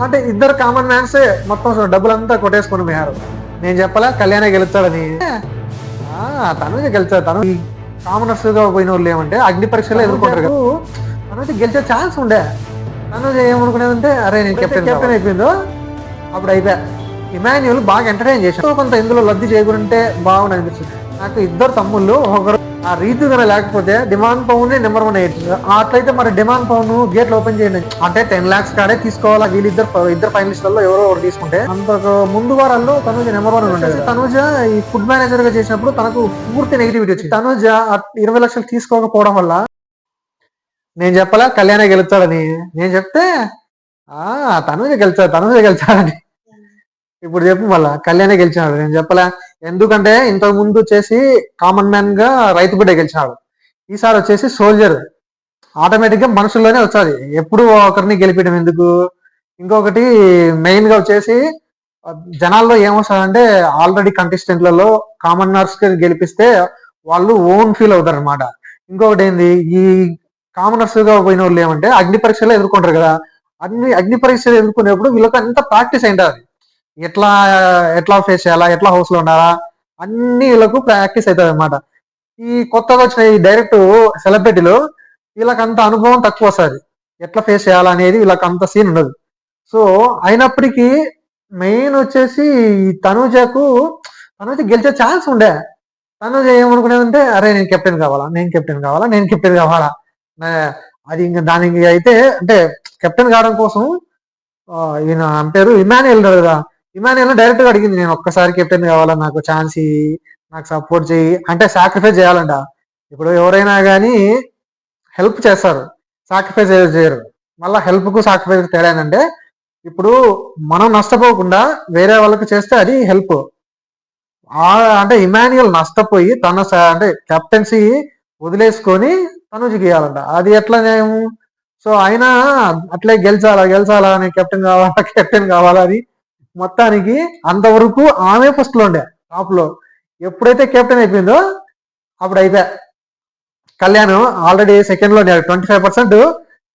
అంటే ఇద్దరు common man's మొత్తం డబ్బులంతా కొట్టేసుకుని పోయారు నేను చెప్పలే కళ్యాణే గెలుస్తాడని ఆ, తనుజ గెలుస్తాడు తను. కామనర్స్గా పోయిన వాళ్ళు ఏమంటే అగ్ని పరీక్షలో ఎదుర్కొంటారు కదా. గెలిచే ఛాన్స్ ఉండే. తనుజ ఏమనుకునేదంటే అరే నేను కెప్టెన్ కెప్టెన్ అయిపోయిందో? అప్పుడు అయిపోయా. ఇమాన్యుల్ బాగా ఎంటర్టైన్ చేశాడు. కొంత ఇందులో లబ్ధి చేయకుంటే బాగుంది అనిపిస్తుంది. నాకు ఇద్దరు తమ్ముళ్ళు ఒకరు ఆ రీతి కనుక లేకపోతే demand Pavan number one eight. అట్లయితే మరి డిమాండ్ పౌన్ గేట్లు ఓపెన్ చేయండి. అంటే టెన్ లాక్స్ కాడే తీసుకోవాలా? వీళ్ళిద్దరు ఇద్దరు ఫైనలిస్టులలో ఎవరో ఒకరు తీసుకుంటే. అంతకు ముందు వారాల్లో తనుజ నెంబర్ వన్ ఉండేది తనుజ ఈ ఫుడ్ మేనేజర్గా చేసినప్పుడు తనకు పూర్తి నెగిటివిటీ వచ్చింది. తనుజ ఇరవై లక్షలు తీసుకోకపోవడం వల్ల నేను చెప్పలా కళ్యాణే గెలుస్తాడని. నేను చెప్తే ఆ తనుజ గెలుస్తాడు తనుజ గెలుస్తాడని ఇప్పుడు చెప్పు మళ్ళా. కళ్యాణే గెలిచినాడు. నేను చెప్పలే ఎందుకంటే ఇంతకు ముందు వచ్చేసి కామన్ మ్యాన్గా రైతు బిడ్డ గెలిచినాడు. ఈసారి వచ్చేసి సోల్జర్ ఆటోమేటిక్గా మనుషుల్లోనే వచ్చాది. ఎప్పుడు ఒకరిని గెలిపించడం ఎందుకు? ఇంకొకటి మెయిన్గా వచ్చేసి జనాల్లో ఏమొస్తారంటే ఆల్రెడీ కంటెస్టెంట్లలో కామన్నర్స్ గెలిపిస్తే వాళ్ళు ఓన్ ఫీల్ అవుతారు అనమాట ఇంకొకటి ఏంది? ఈ కామనర్స్గా పోయిన వాళ్ళు ఏమంటే అగ్ని పరీక్షలో ఎదుర్కొంటారు కదా. అగ్ని అగ్ని పరీక్షలు ఎదుర్కొనేప్పుడు వీళ్ళకి అంత ప్రాక్టీస్ అయింటారు ఎట్లా ఎట్లా ఫేస్ చేయాలా ఎట్లా హౌస్లో ఉండాలా అన్ని వీళ్ళకు ప్రాక్టీస్ అవుతుంది అనమాట ఈ కొత్తగా వచ్చిన ఈ డైరెక్ట్ సెలబ్రిటీలు వీళ్ళకి అంత అనుభవం తక్కువ వస్తుంది. ఎట్లా ఫేస్ చేయాలనేది వీళ్ళకి అంత సీన్ ఉండదు. సో అయినప్పటికీ మెయిన్ వచ్చేసి ఈ తనుజకు తనుజ గెలిచే ఛాన్స్ ఉండే. తనుజ ఏమనుకునేదంటే అరే నేను కెప్టెన్ కావాలా? నేను కెప్టెన్ కావాలా? నేను కెప్టెన్ కావాలా? అది ఇంకా దానికి అయితే అంటే కెప్టెన్ కావడం కోసం ఈయన పేరు ఇమానుయల్ కదా. ఇమానుయల్ డైరెక్ట్గా అడిగింది నేను ఒక్కసారి కెప్టెన్ కావాలా? నాకు ఛాన్స్ నాకు సపోర్ట్ చేయి అంటే సాక్రిఫైస్ చేయాలంట. ఇప్పుడు ఎవరైనా కానీ హెల్ప్ చేస్తారు. సాక్రిఫైస్ చేయరు. మళ్ళీ హెల్ప్కు సాక్రిఫైస్ తేడా ఏంటంటే ఇప్పుడు మనం నష్టపోకుండా వేరే వాళ్ళకి చేస్తే అది హెల్ప్. అంటే ఇమాన్యుయల్ నష్టపోయి తన అంటే కెప్టెన్సీ వదిలేసుకొని తనుజు గీయాలంట అది ఎట్లా న్యాయము? సో అయినా అట్లే గెలిచాలా? గెలిచాలా? అని కెప్టెన్ కావాలా? కెప్టెన్ కావాలా? అని మొత్తానికి అంతవరకు ఆమె ఫస్ట్లో ఉండే. టాప్లో. ఎప్పుడైతే కెప్టెన్ అయిపోయిందో అప్పుడు అయిపోయా. కళ్యాణ్ ఆల్రెడీ సెకండ్లో ట్వంటీ ఫైవ్ పర్సెంట్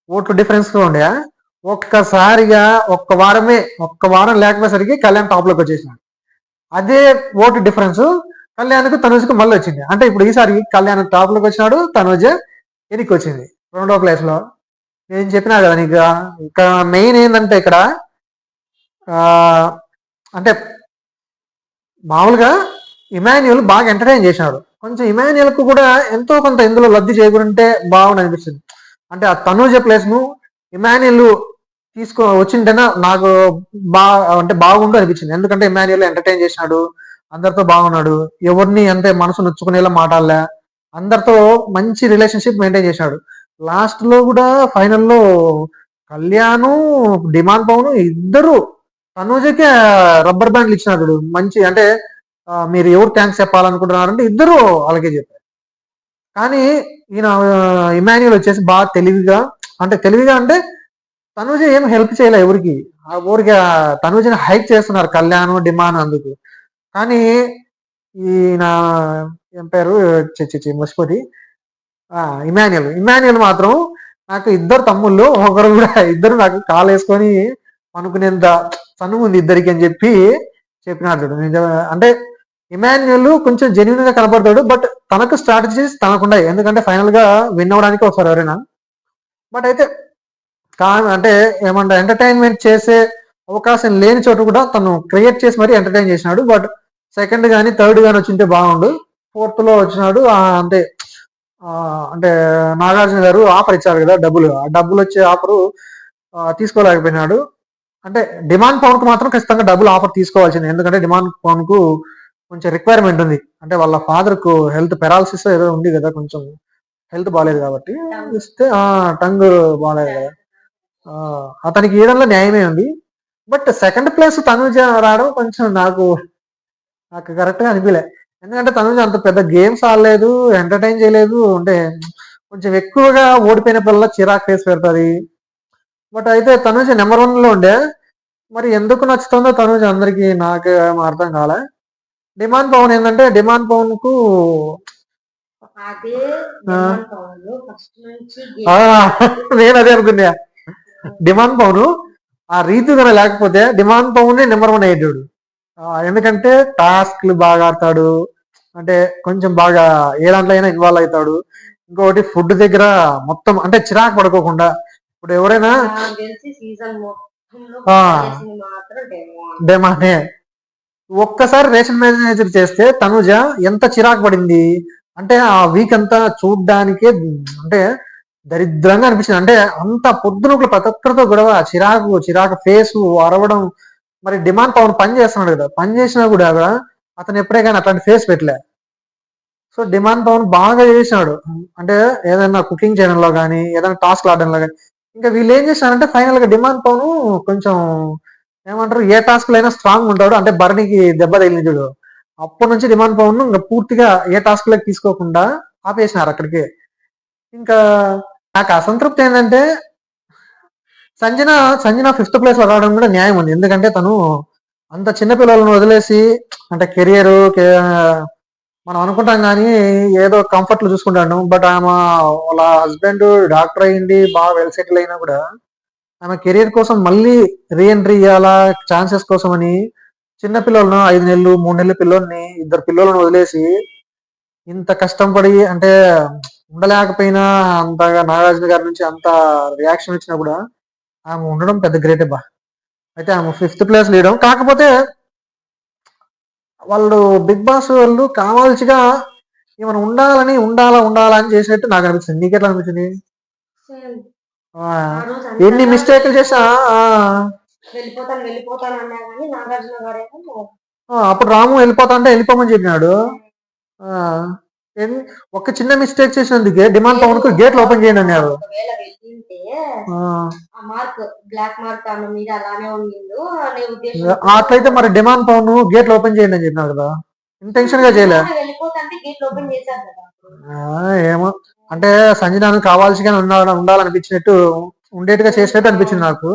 ఓట్లు డిఫరెన్స్లో ఉండే. ఒక్కసారిగా ఒక్క వారమే ఒక్క వారం లేకపోయేసరికి కళ్యాణ్ టాప్లోకి వచ్చేసినాడు. అదే ఓటు డిఫరెన్స్ కళ్యాణ్కు తనుజ్కి మళ్ళీ వచ్చింది. అంటే ఇప్పుడు ఈసారి కళ్యాణ్ టాప్లోకి వచ్చినాడు తనుజ్ ఎనికి వచ్చింది. రెండో ప్లేస్లో. నేను చెప్పినా కదా నీకు ఇక్కడ మెయిన్ ఏంటంటే ఇక్కడ అంటే మామూలుగా ఇమాన్యుల్ బాగా ఎంటర్టైన్ చేసినాడు. కొంచెం ఇమాన్యుల్కు కూడా ఎంతో కొంత ఇందులో లబ్ధి చేకూరుంటే బాగుంది అనిపిస్తుంది. అంటే ఆ తనూజ ప్లేస్ను ఇమాన్యుల్ తీసుకో వచ్చింటేనే నాకు బా అంటే బాగుండు అనిపించింది ఎందుకంటే ఇమాన్యుల్ ఎంటర్టైన్ చేసినాడు అందరితో బాగున్నాడు ఎవరిని అంటే మనసు నొచ్చుకునేలా మాట్లాడలే అందరితో మంచి రిలేషన్షిప్ మెయింటైన్ చేశాడు. లాస్ట్లో కూడా ఫైనల్లో కళ్యాణ్ డిమాండ్ పవన్ ఇద్దరు తనూజకే రబ్బర్ బ్యాండ్లు ఇచ్చిన చూడు. మంచి అంటే మీరు ఎవరు థ్యాంక్స్ చెప్పాలనుకుంటున్నారంటే ఇద్దరు అలాగే చెప్పారు. కానీ ఈయన ఇమాన్యుల్ వచ్చేసి బాగా తెలివిగా అంటే తెలివిగా అంటే తనూజ ఏం హెల్ప్ చేయలే ఎవరికి. ఊరికి తనూజని హైక్ చేస్తున్నారు కళ్యాణ్ డిమాండ్ అందుకు. కానీ ఈయన ఏం పేరు? చిచ్చి మర్చిపోతి. ఇమాన్యుల్ ఇమాన్యుల్ మాత్రం నాకు ఇద్దరు తమ్ముళ్ళు ఒకరు కూడా ఇద్దరు నాకు కాలు వేసుకొని అనుకునేంత చనువు ఉంది ఇద్దరికి అని చెప్పి చెప్పినాడు చూడు. అంటే ఇమాన్యుయల్ కొంచెం జెన్యున్గా కనపడతాడు బట్ తనకు స్ట్రాటజీస్ తనకుండాయి. ఎందుకంటే ఫైనల్గా విన్ అవడానికి వస్తారు ఎవరైనా. బట్ అయితే అంటే ఏమంటే ఎంటర్టైన్మెంట్ చేసే అవకాశం లేని చోట కూడా తను క్రియేట్ చేసి మరీ ఎంటర్టైన్ చేసినాడు. బట్ సెకండ్ గానీ థర్డ్ గానీ వచ్చింటే బాగుండు. ఫోర్త్లో వచ్చినాడు అంటే అంటే నాగార్జున గారు ఆఫర్ ఇచ్చారు కదా డబ్బులు. ఆ డబ్బులు వచ్చే ఆఫర్ తీసుకోలేకపోయినాడు. అంటే డిమాండ్ పవన్కు మాత్రం ఖచ్చితంగా డబ్బులు ఆఫర్ తీసుకోవాల్సింది. ఎందుకంటే డిమాండ్ పవన్కు కొంచెం రిక్వైర్మెంట్ ఉంది. అంటే వాళ్ళ ఫాదర్కు హెల్త్ పెరాలసిస్ ఏదో ఉంది కదా కొంచెం హెల్త్ బాగాలేదు కాబట్టి ఇస్తే ఆ టంగ్ బాగాలేదు కదా. అతనికి ఇవ్వడంలో న్యాయమే ఉంది. బట్ సెకండ్ ప్లేస్ తనుజ రావడం కొంచెం నాకు నాకు కరెక్ట్గా అనిపించలే ఎందుకంటే తనుజ అంత పెద్ద గేమ్స్ ఆడలేదు ఎంటర్టైన్ చేయలేదు. అంటే కొంచెం ఎక్కువగా ఓడిపోయినప్పుడల్లా చిరాక్ ఫేస్ పెడుతుంది. బట్ అయితే తనుజ నెంబర్ వన్లో ఉండే. మరి ఎందుకు నచ్చుతుందో తనుజ అందరికి నాకు అర్థం కాలే. డిమాండ్ పవన్ ఏంటంటే డిమాండ్ పవన్కు నేను అదే అనుకున్నా. డిమాండ్ పవన్ ఆ రీతి కనుక లేకపోతే డిమాండ్ పవన్ నెంబర్ వన్ అయ్యేటాడు. ఎందుకంటే టాస్క్లు బాగా ఆడతాడు. అంటే కొంచెం బాగా ఏ దాంట్లో అయినా ఇన్వాల్వ్ అవుతాడు. ఇంకొకటి ఫుడ్ దగ్గర మొత్తం అంటే చిరాకు పడుకోకుండా ఇప్పుడు ఎవరైనా డెమోన్ డేమానే. ఒక్కసారి రేషన్ మేనేజర్ చేస్తే తనుజ ఎంత చిరాకు పడింది? అంటే ఆ వీక్ అంతా చూడ్డానికే అంటే దరిద్రంగా అనిపించింది. అంటే అంత పొద్దునకులు ప్రతి ఒక్కరితో గొడవ చిరాకు చిరాకు ఫేసు అరవడం. మరి డిమాండ్ పవన్ పని చేస్తున్నాడు కదా. పని చేసినా కూడా అతను ఎప్పుడే కానీ అట్లాంటి ఫేస్ పెట్టలే. సో డిమాండ్ పవన్ బాగా చేసినాడు. అంటే ఏదైనా కుకింగ్ చేయడంలో కానీ ఏదైనా టాస్క్ ఆడడంలో కానీ ఇంకా వీళ్ళు ఏం చేశారంటే ఫైనల్గా డిమాండ్ పవన్ కొంచెం ఏమంటారు ఏ టాస్క్ అయినా స్ట్రాంగ్ ఉంటాడు. అంటే బర్నీకి దెబ్బ తగిలింది చూడు. అప్పటి నుంచి డిమాండ్ పవన్ ఇంకా పూర్తిగా ఏ టాస్క్లకు తీసుకోకుండా ఆపేసినారు అక్కడికి. ఇంకా నాకు అసంతృప్తి ఏంటంటే సంజన సంజన ఫిఫ్త్ ప్లేస్లో రావడం కూడా న్యాయం ఉంది. ఎందుకంటే తను అంత చిన్న పిల్లలను వదిలేసి అంటే కెరియర్ మనం అనుకుంటాం కానీ ఏదో కంఫర్ట్లు చూసుకుంటాను బట్ ఆమె వాళ్ళ హస్బెండ్ డాక్టర్ అయ్యింది బాగా వెల్ సెటిల్ అయినా కూడా ఆమె కెరీర్ కోసం మళ్ళీ రీఎంట్రీ ఇవ్వాలా ఛాన్సెస్ కోసం అని చిన్న పిల్లలను ఐదు నెలలు మూడు నెలల పిల్లల్ని ఇద్దరు పిల్లలను వదిలేసి ఇంత కష్టం పడి అంటే ఉండలేకపోయినా అంతగా నాగార్జున గారి నుంచి అంత రియాక్షన్ వచ్చినా కూడా ఆమె ఉండడం పెద్ద గ్రేట్ బా. అయితే ఆమె ఫిఫ్త్ ప్లేస్ లేయడం కాకపోతే వాళ్ళు బిగ్ బాస్ వాళ్ళు కావాల్సిగా ఏమైనా ఉండాలని ఉండాలా ఉండాలా అని చేసినట్టు నాకు అనిపిస్తుంది. నీకెట్లా అనిపించింది ఎన్ని మిస్టేక్లు చేసా? ఆ, వెళ్ళిపోతాను వెళ్ళిపోతాను అన్నా కానీ నాగార్జున గారేమో ఆ, అప్పుడు రాము వెళ్ళిపోతా అంటే వెళ్ళిపోమని చెప్పినాడు. ఒక చిన్న మిస్టేక్ చేసినందుకే డిమాండ్ పవన్కు గేట్లు ఓపెన్ చేయండి అన్నారు. ఒకవేళ వెళ్ళింటే ఆ, ఆ మార్క్ బ్లాక్ మార్క్ ఆమె మీద అలానే ఉండిండు అనే ఉద్దేశం అట్లయితే మరి డిమాండ్ పవన్ గేట్లు ఓపెన్ చేయండి అని చెప్పినారు కదా. ఇంటెన్షన్గా చేయలే. వెళ్ళిపోతుంటే గేట్ ఓపెన్ చేశారు కదా అప్పుడు. ఆ, ఏమో. అంటే సంజనాను కావాల్సిగా ఉండాలని ఉండాలనిపించినట్టు ఉండేట్టుగా చేసినట్టు అనిపించింది నాకు.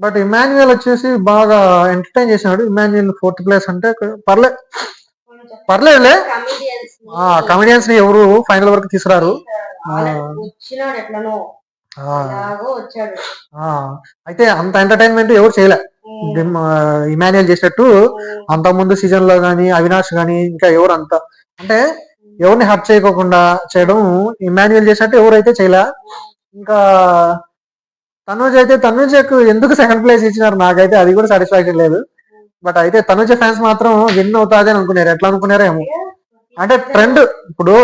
బట్ ఇమాన్యుయల్ వచ్చేసి బాగా ఎంటర్టైన్ చేసినాడు. ఇమాన్యుయల్ ఫోర్త్ ప్లేస్ అంటే పర్లే. కొంచెం పర్లేదులే. కమెడియన్స్ని. ఎవరు ఫైనల్ వరకు తీసుకురారు. అయితే అంత ఎంటర్టైన్మెంట్ ఎవరు చేయలే. ఇమాన్యుయల్ చేసినట్టు అంత ముందు సీజన్లో గానీ అవినాష్ గానీ ఇంకా ఎవరు అంత. అంటే ఎవరిని హర్ట్ చేయకోకుండా చేయడం ఇమాన్యుయల్ చేసినట్టు ఎవరైతే చేయలే. ఇంకా తనుజ్ అయితే తనుజకు ఎందుకు సెకండ్ ప్లేస్ ఇచ్చినారు? నాకైతే అది కూడా సాటిస్ఫాక్షన్ లేదు. బట్ అయితే తనుజ ఫ్యాన్స్ మాత్రం విన్ అవుతాది అని అనుకున్నారు. ఎట్లా అనుకున్నారో ఏమో. అంటే ట్రెండ్ ఇప్పుడు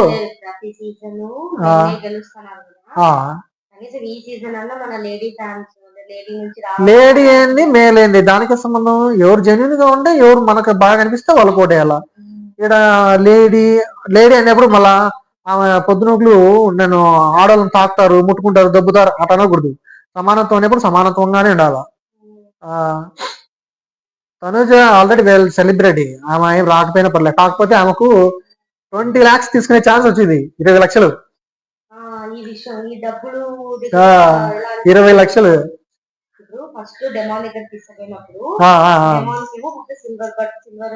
లేడీ ఏంది మేల్ ఏంది? దానికి సంబంధం ఎవరు జెన్యున్గా ఉంటే ఎవరు మనకు బాగా అనిపిస్తే వాళ్ళు కోటేయాల ఇక్కడ లేడీ లేడీ అనేప్పుడు మళ్ళా ఆమె పొద్దునకులు నేను ఆడవాళ్ళని తాకుతారు ముట్టుకుంటారు దబ్బుతారు అట్లా అనకూడదు. సమానత్వం అనేప్పుడు సమానత్వంగానే ఉండాల? తనుజ ఆల్రెడీ వెల్ సెలబ్రిటీ ఆమె ఏం రాకపోయినా పర్లేదు. కాకపోతే ఆమెకు ట్వంటీ లాక్స్ తీసుకునే ఛాన్స్ వచ్చింది. ఇరవై లక్షలు. ఇరవై లక్షలు. ఫస్ట్ డెమాన్ దగ్గర తీసుకుపోయినప్పుడు silver silver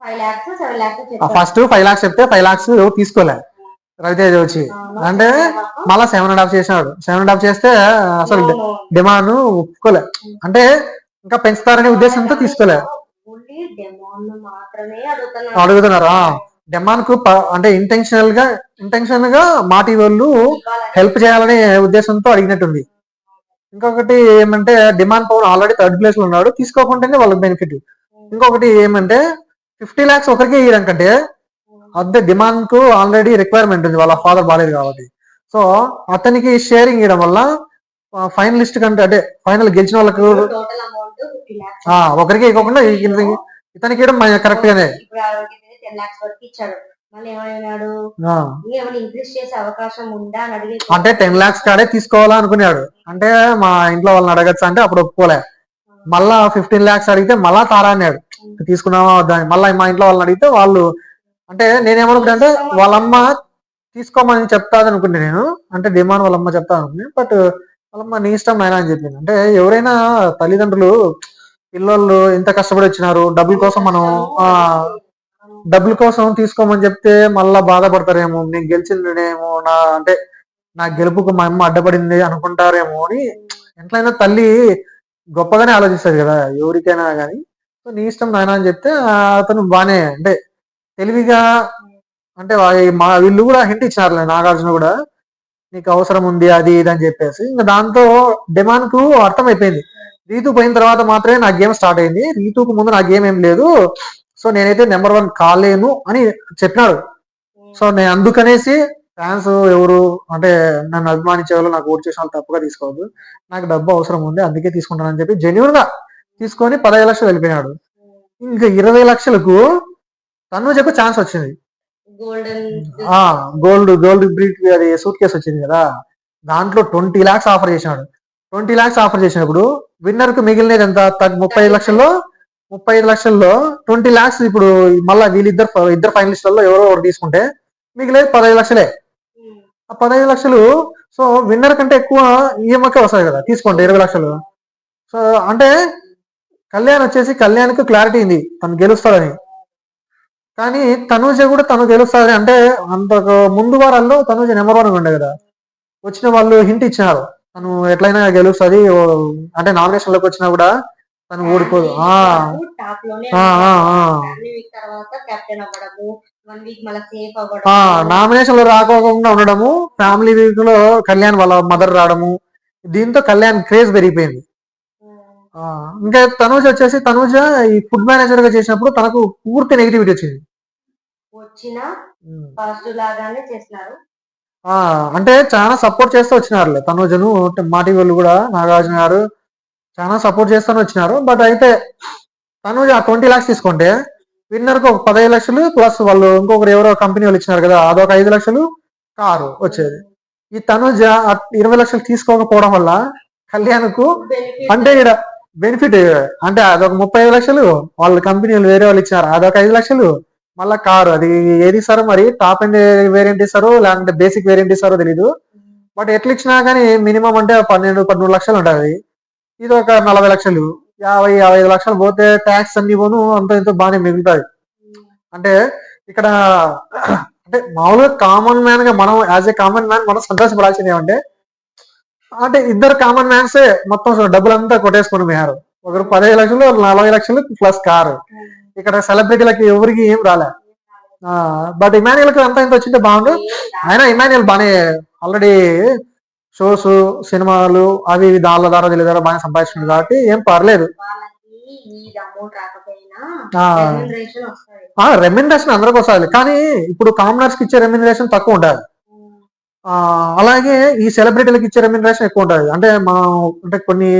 five lakhs seven lakhs ఆ చెప్పారు ఫస్ట్ ఫైవ్ లాక్స్ చెప్తే ఫైవ్ లాక్స్ తీసుకోలే. రవితేజ వచ్చి. అంటే మళ్ళా సెవెన్ అండ్ హాఫ్ చేసినాడు. సెవెన్ అండ్ హాఫ్ చేస్తే అసలు డిమాండ్ ఒప్పుకోలే. అంటే ఇంకా పెంచుతారనే ఉద్దేశంతో తీసుకోలే. ఓన్లీ డెమాన్ మాత్రమే అడుగుతున్నారు? డిమాండ్కు అంటే ఇంటెన్షనల్గా ఇంటెన్షన్గా మాటి వాళ్ళు హెల్ప్ చేయాలనే ఉద్దేశంతో అడిగినట్టుంది. ఇంకొకటి ఏమంటే డిమాండ్ పవర్ ఆల్రెడీ థర్డ్ ప్లేస్లో ఉన్నాడు. తీసుకోకుంటేనే వాళ్ళకి బెనిఫిట్ ఇంకొకటి ఏమంటే ఫిఫ్టీ లాక్స్ ఒకరికి ఇయ్యడం కంటే అద్దె డిమాండ్కు ఆల్రెడీ రిక్వైర్మెంట్ ఉంది. వాళ్ళ ఫాదర్ బాగాలేదు కాబట్టి. సో అతనికి షేరింగ్ ఇవ్వడం వల్ల ఫైనలిస్ట్ కంటే అంటే ఫైనల్ గెలిచిన వాళ్ళకు ఒకరికి ఇవ్వకుండా ఇతనికి- కరెక్ట్ గానే. ఇప్పుడు టెన్ లాక్స్ వరకు ఇచ్చాడు మళ్ళీ ఏమైనాడు? ఆ, ఇంకేమైనా ఇంక్రీజ్ చేసే అవకాశం ఉందా? అని అడిగే అంటే టెన్ లాక్స్ కాడే తీసుకోవాలా అనుకున్నాడు. అంటే మా ఇంట్లో వాళ్ళని అడగచ్చా అంటే అప్పుడు ఒప్పుకోలే. మళ్ళా ఫిఫ్టీన్ లాక్స్ అడిగితే మళ్ళా తారా అన్నాడు. తీసుకున్నావా అని. మళ్ళా మా ఇంట్లో వాళ్ళని అడిగితే వాళ్ళు అంటే నేనేమనుకున్నా అంటే వాళ్ళమ్మ తీసుకోమని చెప్తాది అనుకుంటే నేను. అంటే డిమాండ్ వాళ్ళమ్మ చెప్తా అనుకున్నా బట్ వాళ్ళమ్మ నీ ఇష్టం నాయన అని చెప్పింది అంటే ఎవరైనా తల్లిదండ్రులు పిల్లలు ఎంత కష్టపడి వచ్చినారు డబ్బుల కోసం మనం ఆ డబ్బుల కోసం తీసుకోమని చెప్తే మళ్ళా బాధపడతారేమో నేను గెలిచిందేమో నా అంటే నా గెలుపుకు మా అమ్మ అడ్డపడింది అనుకుంటారేమో అని ఎట్లయినా తల్లి గొప్పగానే ఆలోచిస్తుంది కదా ఎవరికైనా కానీ. సో నీ ఇష్టం నాయన అని చెప్తే అతను బానే అంటే తెలివిగా అంటే మా వీళ్ళు కూడా హింట్ ఇచ్చినారులే నాగార్జున కూడా. నీకు అవసరం ఉంది అది ఇది అని చెప్పేసి. ఇంకా దాంతో డిమాండ్కు అర్థమైపోయింది. రీతు పోయిన తర్వాత మాత్రమే నా గేమ్ స్టార్ట్ అయింది. రీతుకు ముందు నా గేమ్ ఏం లేదు. సో నేనైతే నెంబర్ వన్ కాలేను అని చెప్పినాడు సో నేను అందుకనేసి ఫ్యాన్స్ ఎవరు అంటే నన్ను అభిమానించే వాళ్ళు నాకు ఓట్ చేసిన వాళ్ళు తప్పుగా తీసుకోవద్దు. నాకు డబ్బు అవసరం ఉంది అందుకే తీసుకుంటానని చెప్పి జెన్యున్గా తీసుకొని పదహైదు లక్షలు వెళ్ళిపోయినాడు. ఇంకా ఇరవై లక్షలకు తనుజకు ఛాన్స్ వచ్చింది. గోల్డ్ గోల్డ్ బ్రీట్ అది సూట్ కేసు వచ్చింది కదా. దాంట్లో ట్వంటీ లాక్స్ ఆఫర్ చేసినాడు. ట్వంటీ లాక్స్ ఆఫర్ చేసినప్పుడు విన్నర్కు మిగిలినది ఎంత? ముప్పై ఐదు లక్షల్లో ముప్పై ఐదు లక్షల్లో ట్వంటీ లాక్స్ ఇప్పుడు మళ్ళీ వీళ్ళిద్దరు ఇద్దరు ఫైనలిస్టులలో ఎవరో ఒకరు తీసుకుంటే మిగిలేదు పదహైదు లక్షలే. ఆ పదహైదు లక్షలు సో విన్నర్ కంటే ఎక్కువ ఈఎంఐకే వస్తాయి కదా తీసుకోండి ఇరవై లక్షలు. సో అంటే కళ్యాణ్ వచ్చేసి కళ్యాణ్కి క్లారిటీ ఉంది. తను గెలుస్తాడని. కానీ తనూజ కూడా తను గెలుస్తాడని అంటే అంతకు ముందు వారాల్లో తనూజ నెంబర్ వన్ ఉండే కదా. వచ్చిన వాళ్ళు హింట్ ఇచ్చినారు. తను ఎట్లయినా గెలుస్తుంది. అంటే నామినేషన్లోకి వచ్చినా కూడా తను ఓడిపోదు. నామినేషన్లో రాకోకుండా ఉండడము ఫ్యామిలీ వీక్లో కళ్యాణ్ వాళ్ళ మదర్ రావడము దీంతో కళ్యాణ్ క్రేజ్ పెరిగిపోయింది. ఇంకా తనూజ వచ్చేసి తనూజ ఈ ఫుడ్ మేనేజర్గా చేసినప్పుడు తనకు పూర్తి నెగిటివిటీ వచ్చింది. వచ్చిన పాజిటివ్ లాగానే చేసినారు ఆ అంటే చాలా సపోర్ట్ చేస్తూ వచ్చినారులే తనూజను వాళ్ళు కూడా నాగార్జున గారు చాలా సపోర్ట్ చేస్తూనే వచ్చినారు. బట్ అయితే తనూజ ఆ ట్వంటీ లాక్స్ తీసుకుంటే విన్నర్కు ఒక పదహైదు లక్షలు ప్లస్ వాళ్ళు ఇంకొకరు ఎవరో కంపెనీ వాళ్ళు ఇచ్చినారు కదా అదొక ఐదు లక్షలు కారు వచ్చేది. ఈ తనుజ ఇరవై లక్షలు తీసుకోకపోవడం వల్ల కళ్యాణ్కు బెనిఫిట్ అంటే ఇక్కడ బెనిఫిట్ అంటే అదొక ముప్పై ఐదు లక్షలు వాళ్ళ కంపెనీలు వేరే వాళ్ళు ఇచ్చారు. అదొక ఐదు లక్షలు. మళ్ళా కారు అది ఏది ఇస్తారో మరి టాప్ అండ్ వేరియంట్ ఇస్తారో లేదంటే బేసిక్ వేరియంట్ ఇస్తారో తెలీదు. బట్ ఎట్లా ఇచ్చినా కానీ మినిమం అంటే పన్నెండు పదమూడు లక్షలు ఉంటుంది. ఇది ఒక నలభై లక్షలు. యాభై యాభై ఐదు లక్షలు పోతే ట్యాక్స్ అన్ని పోను అంత ఇంత బాగానే మిగులుతుంది అంటే ఇక్కడ అంటే మామూలుగా కామన్ మ్యాన్గా మనం యాజ్ ఏ కామన్ మ్యాన్ మనం సంతోషపడాల్సింది ఏమంటే అంటే ఇద్దరు కామన్ మ్యాన్స్ మొత్తం డబ్బులంతా కొట్టేసుకుని పోయారు ఒకరు పదిహేను లక్షలు నలభై లక్షలు ప్లస్ కారు ఇక్కడ సెలబ్రిటీలకి ఎవరికి ఏం రాలే. బట్ ఇమాన్యుల్కి అంతా ఇంత వచ్చింటే బాగుండు. అయినా ఇమాన్యుల్ బానే ఆల్రెడీ షోస్ సినిమాలు అవి ఇవి దానిలో ద్వారా తెలియదు బాగా సంపాదించింది కాబట్టి ఏం పర్లేదు. రెమ్యునరేషన్ అందరికి వస్తుంది. కానీ ఇప్పుడు కామనర్స్కి ఇచ్చే రెమ్యునరేషన్ తక్కువ ఆ, అలాగే ఈ సెలబ్రిటీలకు ఇచ్చే రెమ్యునరేషన్ ఎక్కువ ఉంటుంది. అంటే మనం అంటే కొన్ని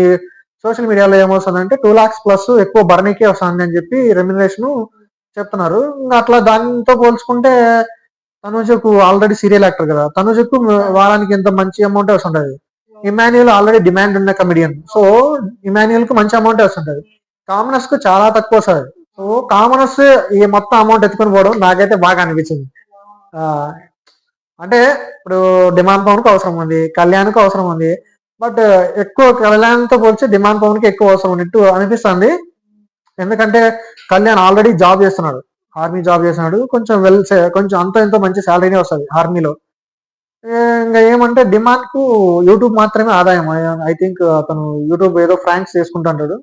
సోషల్ మీడియాలో ఏమొస్తుందంటే టూ లాక్స్ ప్లస్ ఎక్కువ బర్నీకే వస్తుంది అని చెప్పి రెమ్యునరేషన్ చెప్తున్నారు. ఇంకా అట్లా దానితో పోల్చుకుంటే తనుజకు ఆల్రెడీ సీరియల్ యాక్టర్ కదా. తనుజకు వారానికి ఎంత మంచి అమౌంట్ వస్తుంటది? ఇమాన్యుయల్ ఆల్రెడీ డిమాండ్ ఉన్న కమెడియన్ సో ఇమాన్యుయల్కు మంచి అమౌంట్ వస్తుంటది. కామనర్స్కు చాలా తక్కువ వస్తుంది. సో కామనర్స్ ఈ మొత్తం అమౌంట్ ఎత్తుకొని పోవడం నాకైతే బాగా అనిపించింది. అంటే ఇప్పుడు డిమాండ్ పవన్కి అవసరం ఉంది కళ్యాణ్కు అవసరం ఉంది. బట్ uh, ఎక్కువ కళ్యాణ్తో పోల్చి డిమాండ్ పవన్కి ఎక్కువ అవసరం ఉన్నట్టు అనిపిస్తుంది. ఎందుకంటే కళ్యాణ్ ఆల్రెడీ జాబ్ చేస్తున్నాడు. ఆర్మీ జాబ్ చేస్తున్నాడు. కొంచెం వెల్ కొంచెం అంత ఎంతో మంచి శాలరీనే వస్తుంది ఆర్మీలో ఇంకా ఏమంటే డిమాండ్కు యూట్యూబ్ మాత్రమే ఆదాయం. ఐ థింక్ అతను యూట్యూబ్ ఏదో ఫ్రాంక్స్ చేసుకుంటుంటాడు.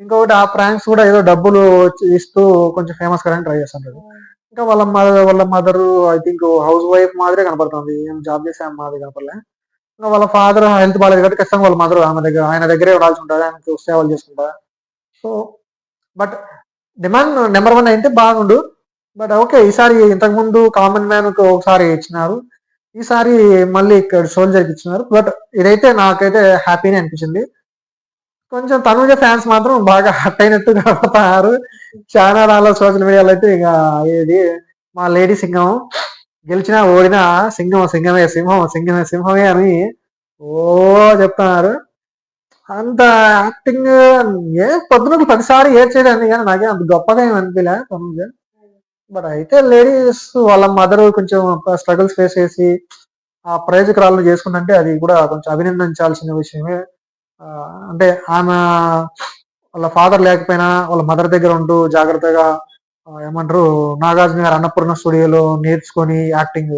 ఇంకొకటి ఆ ఫ్రాంక్స్ కూడా ఏదో డబ్బులు ఇస్తూ కొంచెం ఫేమస్ కావాలని ట్రై చేస్తుంటాడు. ఇంకా వాళ్ళ మదర్ వాళ్ళ mother I think housewife మాదిరే కనపడుతుంది. ఏం జాబ్ చేసే మాది కనపడలే. ఇంకా వాళ్ళ ఫాదర్ హెల్త్ బాగాలేదు కాబట్టి ఖచ్చితంగా వాళ్ళ మదర్ ఆమె దగ్గర ఆయన దగ్గరే ఉండాల్సి ఉంటుంది ఆయనకు సేవలు చేసుకుంటా. So but demand number one అయితే బాగుండు. బట్ ఓకే ఈసారి ఇంతకు ముందు కామన్ మ్యాన్ ఒకసారి ఇచ్చినారు. ఈసారి మళ్ళీ ఇక్కడ సోల్జర్కి ఇచ్చినారు. బట్ ఇదైతే నాకైతే హ్యాపీనే అనిపించింది. కొంచెం తనుజ ఫ్యాన్స్ మాత్రం బాగా హట్ అయినట్టు కనపడుతున్నారు చాలా దానిలో సోషల్ మీడియాలో అయితే ఇక ఇది మా లేడీ సింగం గెలిచినా ఓడినా సింగం సింగమే సింహం సింగమే సింహమే అని ఓ చెప్తున్నారు. అంత యాక్టింగ్ ఏ పొద్దున పదిసారి చేయడానికి కానీ నాకే అంత గొప్పగా ఏమి అనిపించలే తనుజ. బట్ అయితే లేడీస్ వాళ్ళ మదర్ కొంచెం స్ట్రగుల్స్ ఫేస్ చేసి ఆ ప్రయోజకరాలను చేసుకుంటే అది కూడా కొంచెం అభినందించాల్సిన విషయమే. అంటే ఆమె వాళ్ళ ఫాదర్ లేకపోయినా వాళ్ళ మదర్ దగ్గర ఉంటూ జాగ్రత్తగా ఏమంటారు నాగార్జున గారు అన్నపూర్ణ స్టూడియోలో నేర్చుకొని యాక్టింగ్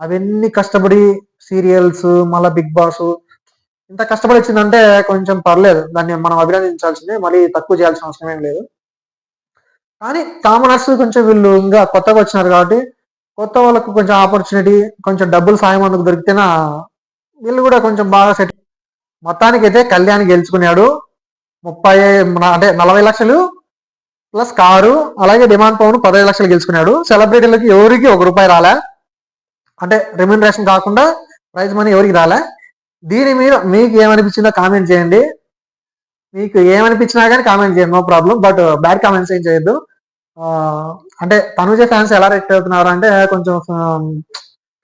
అవన్నీ కష్టపడి సీరియల్స్ మళ్ళీ బిగ్ బాస్ ఇంత కష్టపడి వచ్చిందంటే కొంచెం పర్లేదు. దాన్ని మనం అభినందించాల్సిందే. మళ్ళీ తక్కువ చేయాల్సిన అవసరం ఏం లేదు. కానీ కామనర్స్ కొంచెం వీళ్ళు ఇంకా కొత్తగా వచ్చినారు కాబట్టి కొత్త వాళ్ళకు కొంచెం ఆపర్చునిటీ కొంచెం డబ్బులు సాయం అందుకు దొరికితేనా వీళ్ళు కూడా కొంచెం బాగా సెట్ మొత్తానికి అయితే కళ్యాణ్ గెలుచుకున్నాడు. ముప్పై అంటే నలభై లక్షలు ప్లస్ కారు అలాగే డిమాండ్ పవన్ పదహైదు లక్షలు గెలుచుకున్నాడు. సెలబ్రిటీలకు ఎవరికి ఒక రూపాయి రాలే. అంటే రెమ్యూనరేషన్ కాకుండా ప్రైజ్ మనీ ఎవరికి రాలే. దీని మీద మీకు ఏమనిపించిందో కామెంట్ చేయండి. మీకు ఏమనిపించినా కానీ కామెంట్ చేయండి no problem but bad comments ఏం చేయొద్దు. అంటే తనుజ ఫ్యాన్స్ ఎలా రియాక్ట్ అవుతున్నారు అంటే కొంచెం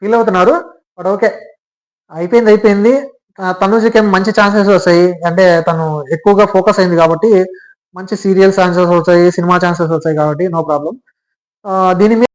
ఫీల్ అవుతున్నారు. బట్ ఓకే అయిపోయింది అయిపోయింది. తనుజకి ఏం మంచి ఛాన్సెస్ వస్తాయి. అంటే తను ఎక్కువగా ఫోకస్ అయింది కాబట్టి మంచి సీరియల్ ఛాన్సెస్ వస్తాయి సినిమా ఛాన్సెస్ వస్తాయి కాబట్టి నో ప్రాబ్లం దీని మీద